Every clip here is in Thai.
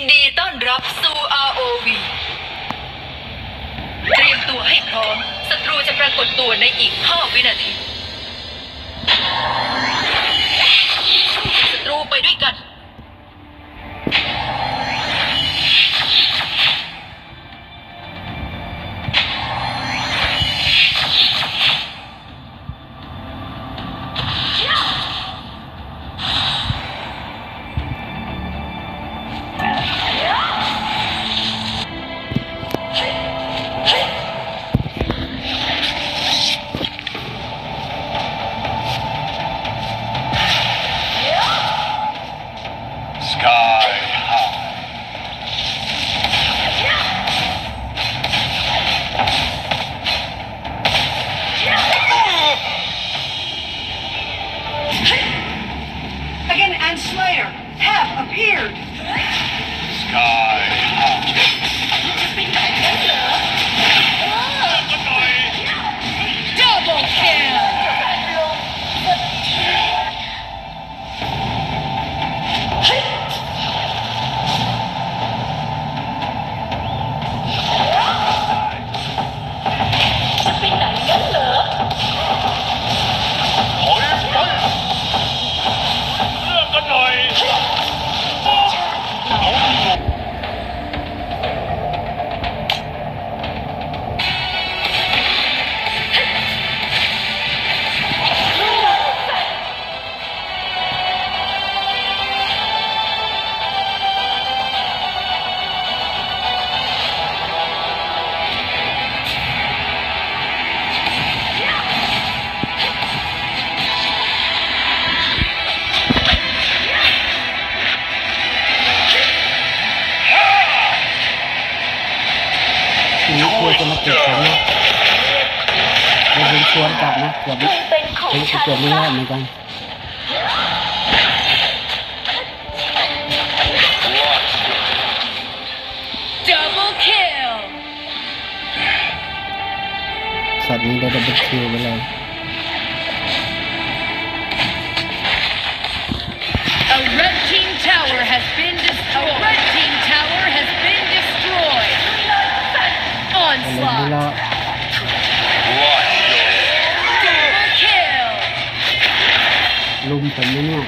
นดีต้อนรับสู่ ROV เตรียมตัวให้พร้อม ศัตรูจะปรากฏตัวในอีก 5 วินาที ศัตรูไปด้วยกัน ทีนี้คุยจะมาเก็บผมนะเดี๋ยวผมชวนกลับนะเกือบไม่ผมเกือบไม่รอดเหมือนกันดับเบิลคิลช็อตนี้ได้ดับเบิลคิวไปเลย A red team tower has been ลุมผมนะเนี่ย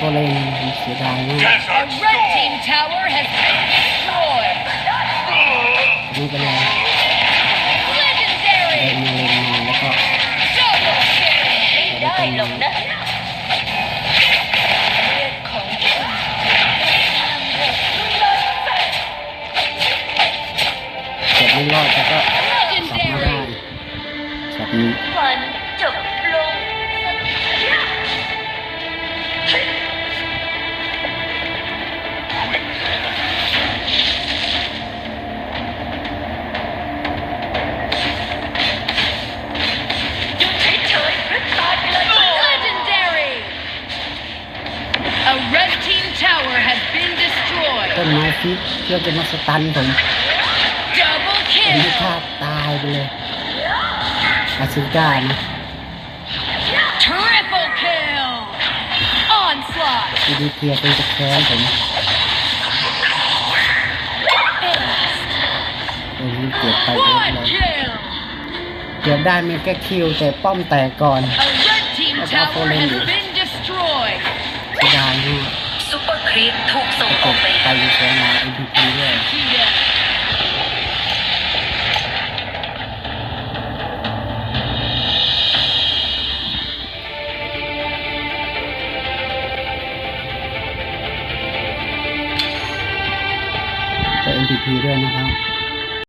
ก็เลยเสียดายมากดูไปเลยเล่นมาเล่นมาแล้วก็ได้ลงนะเจ็บไม่รอดแต่ก็กลับมาได้แบบนี้ ฟิกเพื่อจะมาสตันผม Double ผมไม่ kill. ฆ่าตายไปเลยอาซิก้านะ Triple kill. Onslaught. ทีดีเทียเป็นจะแค้นผมโอ้ยเก็บไปเยอะ Quad เลย kill. เก็บได้มีแค่คิวแต่ป้อมแตกก่อน A red team tower has been destroyed. เสียดายมากซุปเปอร์ คริสถูกส่งออกไปไปอยู่แค่งาน MVP ด้วย Kida. แต่ MVP ด้วยนะครับ